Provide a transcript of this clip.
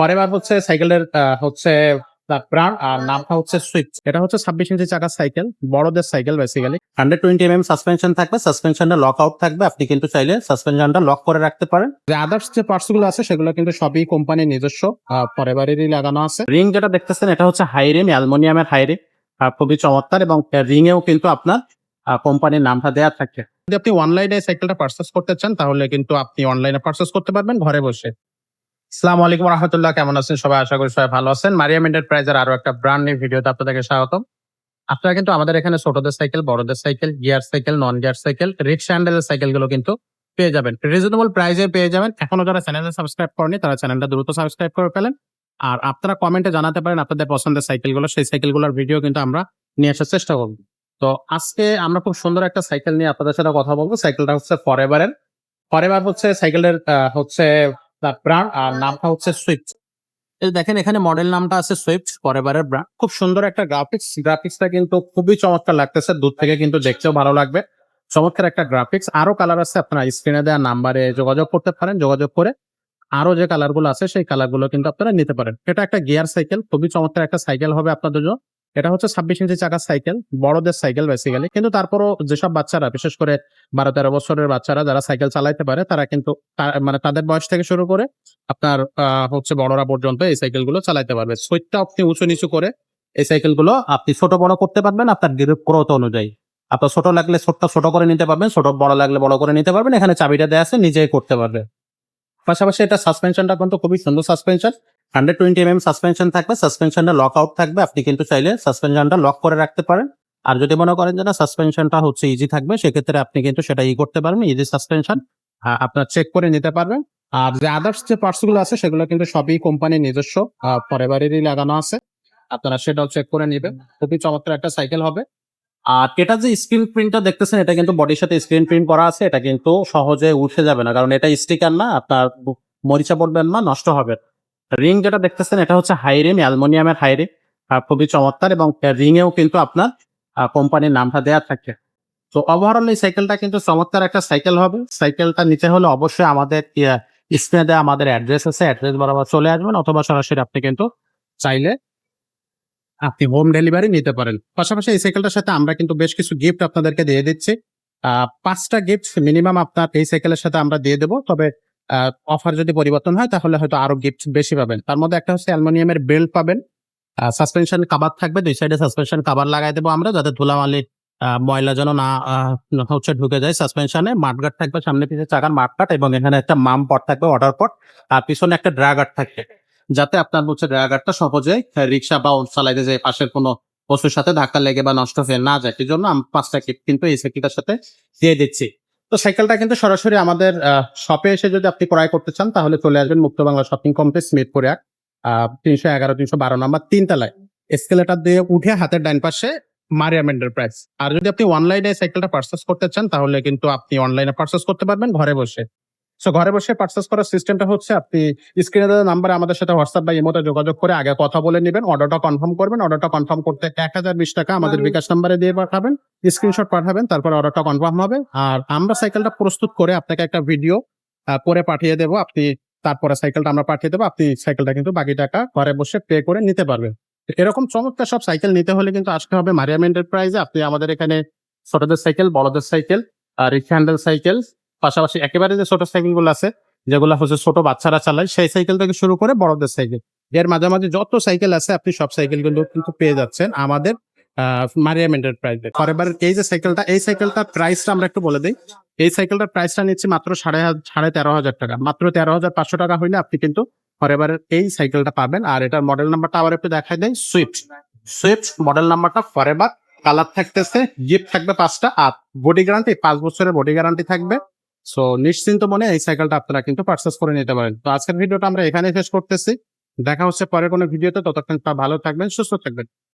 Forever হচ্ছে সাইকেলের হচ্ছে ব্র্যান্ড আর নামটা হচ্ছে সুইফট। এটা হচ্ছে ছাব্বিশ ইঞ্চি চাকার সাইকেল বড়দের cycle basically hundred twenty M suspension থাকবে সাসপেনশনটা লক আউট থাকবে। আপনি কিন্তু চাইলে সাসপেনশনটা লক করে রাখতে পারেন। যে আদার্স যে পার্টসগুলো আছে সেগুলো কিন্তু সবই কোম্পানির নিজস্ব ফরএভারেরই লাগানো আছে। রিং যেটা দেখতেছেন এটা হচ্ছে হাই রিম অ্যালমোনিয়ামের হাই রিম খুবই চমৎকার এবং রিং এও কিন্তু আপনার কোম্পানির নামটা দেওয়া থাকে। যদি আপনি অনলাইনে সাইকেলটা পার্চেস করতে চান তাহলে কিন্তু আপনি অনলাইনে পার্চেস করতে পারবেন ঘরে বসে। আসসালামু আলাইকুম রহমতুল্লাহ কেমন আছেন সবাই? আশা করি সবাই ভালো আছেন। মারিয়াম এন্টারপ্রাইজের আরও একটা ব্র্যান্ড নিউ ভিডিওতে আপনাদেরকে স্বাগতম। আপনারা কিন্তু আমাদের এখানে ছোটদের সাইকেল বড়দের cycle gear cycle non gear cycle rickshaw হ্যান্ডেলের সাইকেলগুলো কিন্তু পেয়ে যাবেন। রিজনেবল প্রাইসে পেয়ে যাবেন। এখনও যারা চ্যানেলে সাবস্ক্রাইব করেনি তারা চ্যানেলটা দ্রুত সাবস্ক্রাইব করে ফেলেন। আর আপনারা কমেন্টে জানাতে পারেন আপনাদের পছন্দের সাইকেলগুলো সেই সাইকেলগুলোর ভিডিও কিন্তু আমরা নিয়ে আসার চেষ্টা করব। তো আজকে আমরা খুব সুন্দর একটা সাইকেল নিয়ে আপনাদের সাথে কথা বলব। সাইকেলটা হচ্ছে ফরএভারের ফরেভার হচ্ছে সাইকেলের আহ, হচ্ছে ব্র্যান্ড আর নামটা হচ্ছে সুইফট দেখেন এখানে মডেল নামটা আছে সুইফট ফরএভারের ব্র্যান্ড খুব সুন্দর একটা গ্রাফিক্স গ্রাফিক্সটা কিন্তু খুবই চমৎকার লাগতেছে। দূর থেকে কিন্তু দেখতেও ভালো লাগবে। চমৎকার একটা গ্রাফিক্স আরও কালার আছে আপনারা স্ক্রিনে দেওয়া নাম্বারে যোগাযোগ করতে পারেন। যোগাযোগ করে আরও যে কালারগুলো আছে সেই কালারগুলো কিন্তু আপনারা নিতে পারেন। এটা একটা গিয়ার সাইকেল খুবই চমৎকার একটা সাইকেল হবে আপনাদের জন্য। এটা হচ্ছে ছাব্বিশ ইঞ্চি চাকার সাইকেল, বড়দের সাইকেল বেসিক্যালি কিন্তু তারপরও যেসব বাচ্চারা, বিশেষ করে বারো তেরো বছরের বাচ্চারা যারা সাইকেল চালাইতে পারে, তারা কিন্তু মানে তাদের বয়স থেকে শুরু করে আপনার হচ্ছে বড়রা পর্যন্ত এই সাইকেলগুলো চালাইতে পারবে। সুইটটা আপনি উঁচু নিচু করে এই সাইকেলগুলো আপনি ছোট বড় করতে পারবেন আপনার গ্রোথ অনুযায়ী। আপনার ছোট লাগলে ছোটটা ছোট করে নিতে পারবেন, ছোট বড় লাগলে বড় করে নিতে পারবেন। এখানে চাবিটা দেওয়া আছে, নিজেই করতে পারবে। পাশাপাশি এটা সাসপেনশনটা কিন্তু খুবই সুন্দর suspension hundred twenty M suspension থাকবে, সাসপেনশনটা লক আউট থাকবে, আপনি কিন্তু চাইলে সাসপেনশনটা লক করে রাখতে পারেন। আর যদি মনে করেন যে না, সাসপেনশনটা হচ্ছে ইজি থাকবে, সেক্ষেত্রে আপনি কিন্তু সেটা ই করতে পারবেন ইজি সাসপেনশন আপনার চেক করে নিতে পারবেন। আর যে আদার্স যে পার্টসগুলো আছে, সেগুলো কিন্তু সবই কোম্পানির নিজস্ব ফরএভারেরই লাগানো আছে। আপনারা সেটাও চেক করে নেবেন, খুবই চমৎকার একটা সাইকেল হবে। আর এটা যে স্ক্রিন প্রিন্টটা দেখতেছেন, এটা কিন্তু বডির সাথে স্ক্রিন প্রিন্ট করা আছে, এটা কিন্তু সহজে উঠে যাবে না, কারণ এটা স্টিকার না, আপনার মরিচা পড়বেন না, নষ্ট হবে রিং যেটা দেখতেছেন, এটা হচ্ছে হাই রিম অ্যালমোনিয়ামের হাই রিম খুবই চমৎকার এবং রিং এও কিন্তু আপনার কোম্পানির নামটা দেওয়া থাকে। তো ওভারঅল এই সাইকেলটা কিন্তু চমৎকার একটা সাইকেল হবে। সাইকেলটা নিতে হলে অবশ্যই আমাদের স্ক্রিনে দেওয়া আমাদের অ্যাড্রেস আছে অ্যাড্রেস বরাবর চলে আসবেন অথবা সরাসরি আপনি কিন্তু চাইলে আপনি হোম ডেলিভারি নিতে পারেন। পাশাপাশি এই সাইকেলটার সাথে আমরা কিন্তু বেশ কিছু গিফট আপনাদেরকে দিয়ে দিচ্ছি। পাঁচটা গিফট মিনিমাম আপনার এই সাইকেলের সাথে আমরা দিয়ে দেবো। তবে অফার যদি পরিবর্তন হয় তাহলে হয়তো আরও গিফট বেশি পাবেন। তার মধ্যে একটা হচ্ছে অ্যালুমিনিয়ামের বেল্ট পাবেন। সাসপেনশন কাবার থাকবে দুই সাইডে সাসপেনশন কাবার লাগাই দেবো আমরা যাতে ধুলামালি আহ, ময়লা যেন না হচ্ছে ঢুকে যায় সাসপেনশনে মাঠগার্ড থাকবে সামনে পিছিয়ে চাকার মাঠগার্ড এবং এখানে একটা মাম পট থাকবে অর্ডার পট আর পিছনে একটা ড্রাগার থাকবে। যাতে আপনার হচ্ছে ড্রাগারটা সহজে রিক্সা বা চালাইতে যায় পাশের কোনো পশুর সাথে ধাক্কা লেগে বা নষ্ট হয়ে না যায়। এই জন্য আমি পাঁচটা কিট কিন্তু এই সাইকেলটার সাথে দিয়ে দিচ্ছি। তো সাইকেলটা কিন্তু সরাসরি আমাদের শপে এসে যদি আপনি ক্রয় করতে চান, তাহলে চলে আসবেন মুক্ত বাংলা শপিং কমপ্লেক্স মিরপুর এক তিনশো এগারো, তিনশো বারো নাম্বার তিনতলায়। এসকেলেটার দিয়ে উঠে হাতের ডাইন পাশে মারিয়াম এন্টারপ্রাইজ আর যদি আপনি অনলাইনে সাইকেলটা পার্চেস করতে চান, তাহলে কিন্তু আপনি অনলাইনে পার্চেস করতে পারবেন, ঘরে বসে। সো ঘরে বসে পার্চেস করার সিস্টেমটা হচ্ছে আপনি স্ক্রিনে দেওয়া নাম্বারে আমাদের সাথে হোয়াটসঅ্যাপ বা ইমোতে যোগাযোগ করে আগে কথা বলে নেবেন অর্ডারটা কনফার্ম করবেন অর্ডারটা কনফার্ম করতে এক হাজার বিশ টাকা আমাদের বিকাশ নাম্বারে দিয়ে পাঠাবেন স্ক্রিনশট পাঠাবেন, তারপর অর্ডারটা কনফার্ম হবে। আর আমরা সাইকেলটা প্রস্তুত করে আপনাকে একটা ভিডিও করে পাঠিয়ে দেবো। আপনি তারপরে সাইকেলটা আমরা পাঠিয়ে দেবো, আপনি সাইকেলটা কিন্তু বাকি টাকা ঘরে বসে পে করে নিতে পারবেন। এরকম চমৎকার সব সাইকেল নিতে হলে কিন্তু আসতে হবে মারিয়াম এন্টারপ্রাইজে আপনি আমাদের এখানে ছোটদের সাইকেল বড়দের সাইকেল আর রিক্সা হ্যান্ডেল সাইকেল পাশাপাশি একেবারে যে ছোট সাইকেলগুলো আছে, যেগুলো হচ্ছে ছোট বাচ্চারা চালায়, সেই সাইকেল থেকে শুরু করে বড়দের সাইকেল। এর মাঝামাঝি যত সাইকেল আছে, আপনি সব সাইকেলগুলো কিন্তু পেয়ে যাচ্ছেন আমাদের মারিয়াম এন্টারপ্রাইজে ফরএভার এই যে সাইকেলটা, এই সাইকেলটার প্রাইসটা আমরা একটু বলে দিই। এই সাইকেলটার প্রাইসটা নিচ্ছি মাত্র সাড়ে সাড়ে তেরো হাজার টাকা। মাত্র তেরো হাজার পাঁচশো টাকা হইলে আপনি কিন্তু ফরএভারের এই সাইকেলটা পাবেন। আর এটার মডেল নাম্বারটা আবার একটু দেখাই দেয় সুইফট সুইফট মডেল নাম্বারটা ফরএভার কালার থাকতেছে গিফট থাকবে পাঁচটা। আর বডি গ্যারান্টি পাঁচ বছরের বডি গ্যারান্টি থাকবে। সো নিশ্চিন্ত মনে এই সাইকেলটা আপনারা কিন্তু পারচেস করে নিতে পারেন। তো আজকের ভিডিওটা আমরা এখানে শেষ করতেছি। দেখা হচ্ছে পরে কোনো ভিডিওতে ততক্ষণ ভালো থাকবেন, সুস্থ থাকবেন।